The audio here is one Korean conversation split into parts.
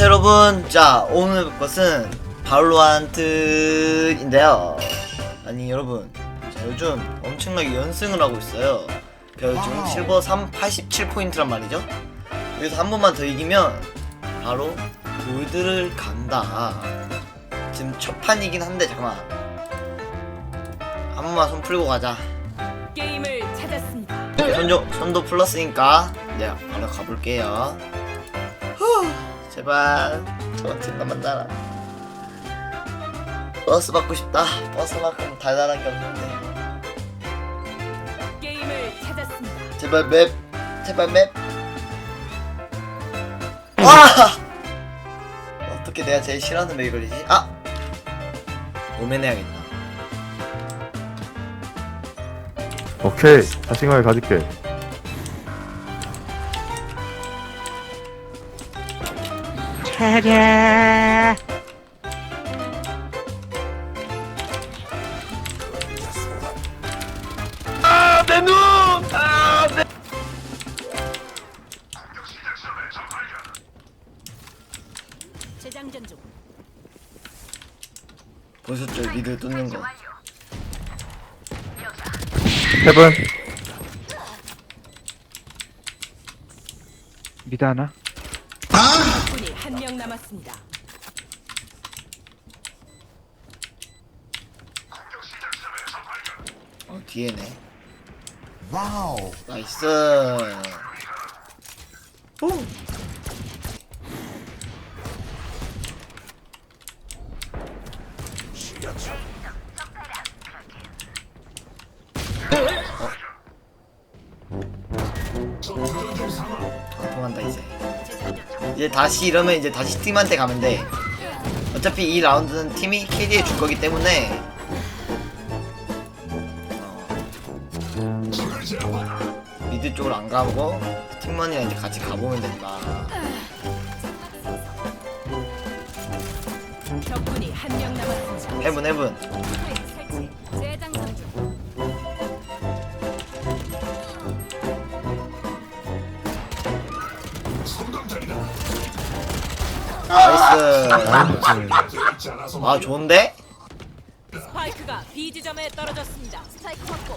안녕하세요 여러분. 자 오늘 볼 것은 바로한트인데요. 아니 여러분. 자 요즘 엄청나게 연승을 하고 있어요. 그 지금 실버 3 87포인트란 말이죠. 여기서 한 번만 더 이기면 바로 골드를 간다. 지금 첫 판이긴 한데 잠깐만. 한 번만 손 풀고 가자. 게임을 찾았습니다. 손도, 손도 풀렀으니까 네 바로 가볼게요. 후, 제발 저 팀만 만나라 버스 받고 싶다 버스만큼 달달한 게 없는데 게임을 찾았습니다. 제발 맵 제발 맵 와! 어떻게 내가 제일 싫어하는 맵이 걸리지? 아! 오멘 해야겠다 오케이 자신감을 가질게 재장전 중. 보셨죠? 미드 뚫는 거 헤븐 미드 하나? 남았습니다. 어 뒤에네 와우. 나이스 오! 어, 이제 다시 이러면 이제 다시 팀한테 가면 돼. 어차피 이 라운드는 팀이 캐리해 줄 거기 때문에. 어, 미드 쪽으로 안 가보고 팀원이랑 이제 같이 가보면 된다. 적군이 한 명 남았습니다. 해븐 해븐 나이스 아 좋은데? 스파이크가 B 지점에 떨어졌습니다. 스파이크 확보.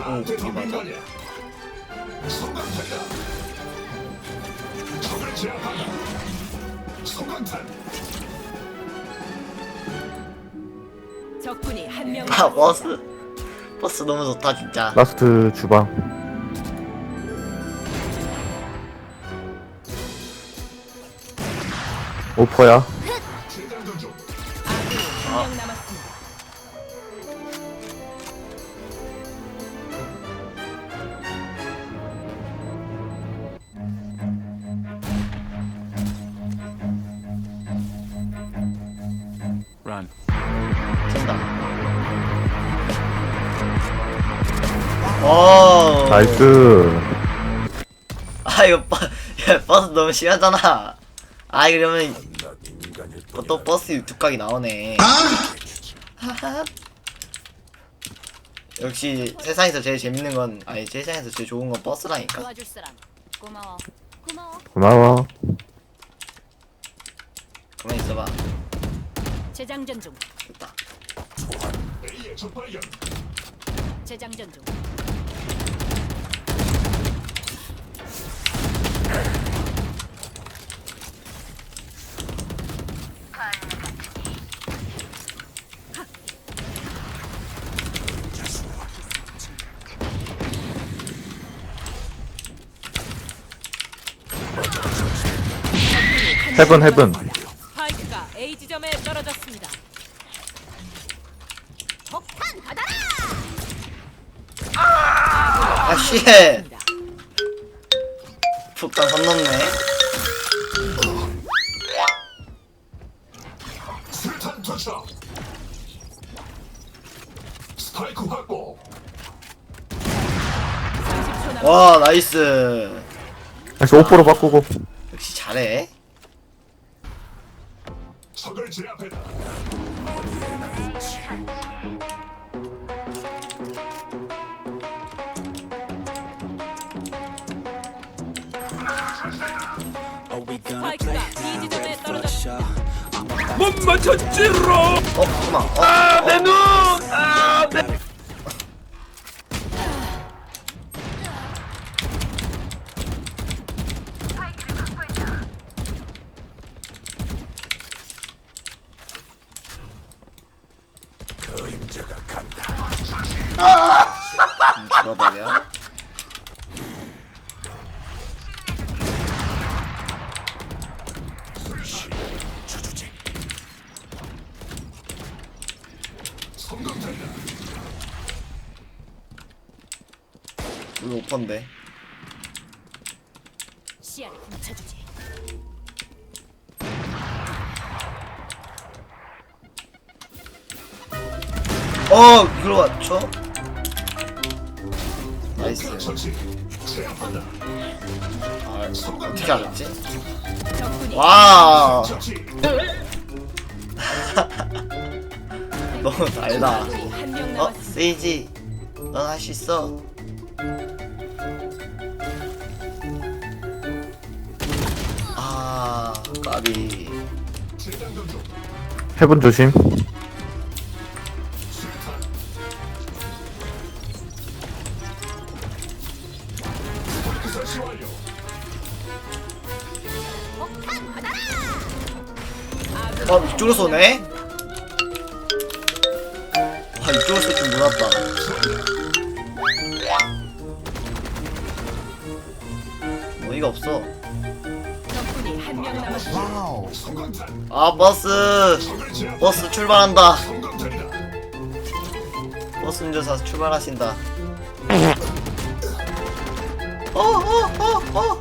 오 이게 맞아? 적군이 한 명. 아 버스 버스 너무 좋다 진짜 라스트 주방 오퍼야. 한명 남았습니다. 나이스. 아 이거 버, 야, 버스 너무 심하잖아 아 이러면 어, 또 버스 유튜브각이 나오네 하하. 역시 세상에서 제일 재밌는 건 아니 세상에서 제일 좋은 건 버스라니까 도와줄 사람. 고마워. 고마워. 고마워 가만히 있어봐 재장전 중. 됐다 재장전 중. 헤븐 헤븐. 스파이크가 A 지점에 떨어졌습니다. 폭탄 받아라! 아씨. 폭탄 선 넘네. 수류탄 투척. 스파이크 확보. 30초 남. 와 나이스. 다시 오퍼로 바꾸고. 역시 잘해 적을 제압했다. 못 맞췄지롱. 어, 잠깐만. 어, 아, 내 어. 눈! 아! 우리 오퍼인데 시야를 훔쳐주지. 어 이걸 맞춰? 나이스. 제압한다. 아 어떻게 알았지? 적군이 와 처치. 너무 달다 어. 세이지 넌 할 수 있어 아 까비. 해본 조심. 어 이쪽으로 쏘네? 어이가 없어 적군이 한 명 남았습니다. Wow. 성공탄. 아 버스. 버스 출발한다. 버스 운전사 출발하신다 어어어어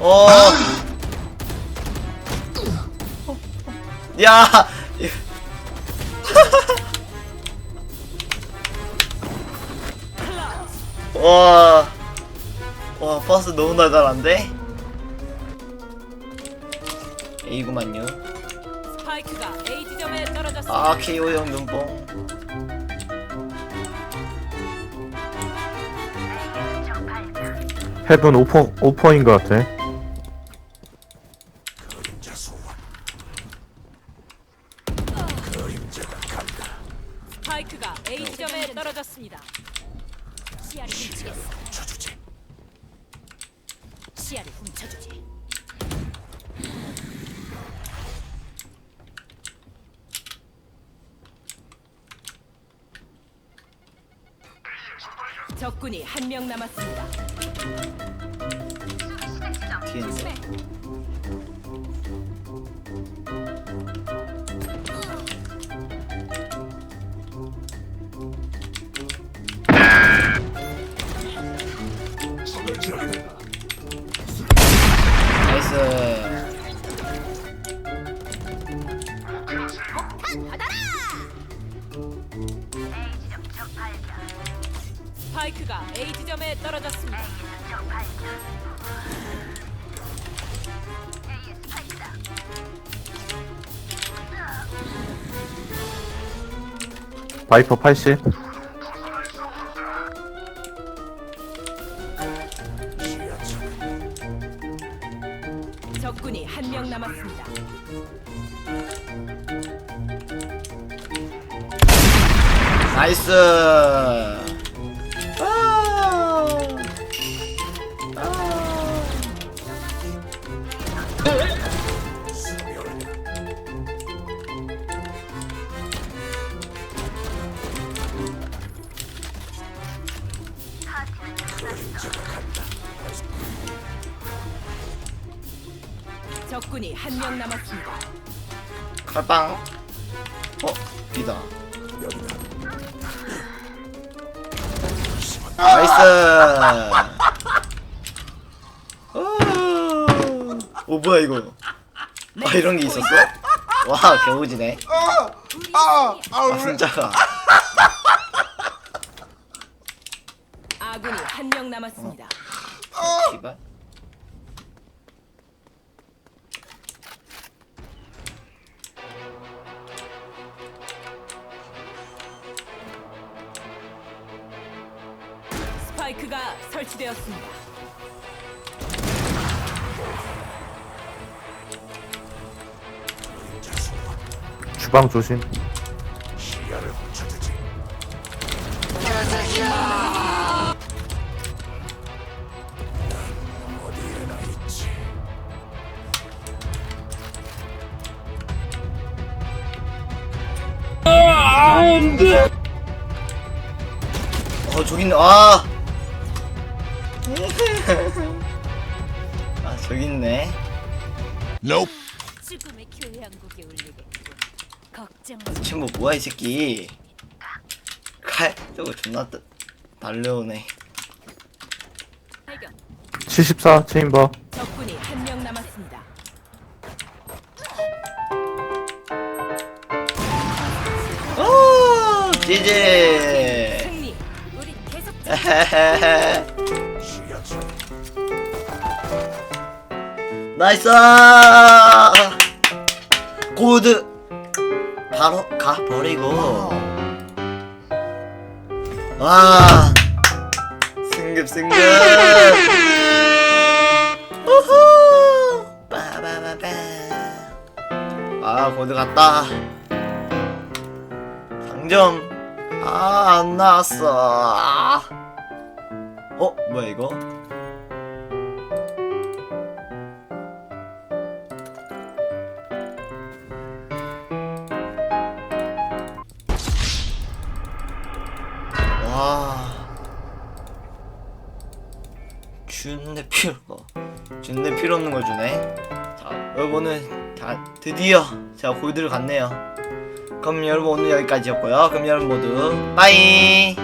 어. 야! 와. 와, 버스 너무 날달한데? A구만요. 스파이크가 A 지점에 떨어졌습니다. 아, KO형 눈뽕. 헤븐 오퍼 오퍼인 것 같아. 스파이크가 A 지점에 떨어졌습니다. 시야를 훔치겠어. 시야를 훔쳐주지. 적군이 한 명 남았습니다. 뒤에 있네. 나이스. 바이퍼 80. 한 명 남았습니다. 칼빵. 어, 비다. 나이스. 오, 뭐야 이거? 아 이런 게 있었어? 와 겨우지네. 아 진짜가. 아군이 한 명 남았습니다. 스파이크가 설치되었습니다. 주방 조심. 아, 어 저기 아 저기 있네. 죽음의 걱정 친구 뭐야 이 새끼. 칼 저거 존나 뜨, 달려오네. 발견 74 체인버. 적군이 한 명 남았습니다 오 지지. 승리 우리 계속 나이스. 고드 바로 가 버리고. 와 승급 승급. 우후. 빠바바바. 아 고드 갔다. 상점 아 안 나왔어. 아. 어 뭐야 이거? 와 준내 필요 준내 필요 없는 걸 주네. 자 여러분은 다 드디어 제가 골드를 갔네요. 그럼 여러분 오늘 여기까지였고요. 그럼 여러분 모두 빠이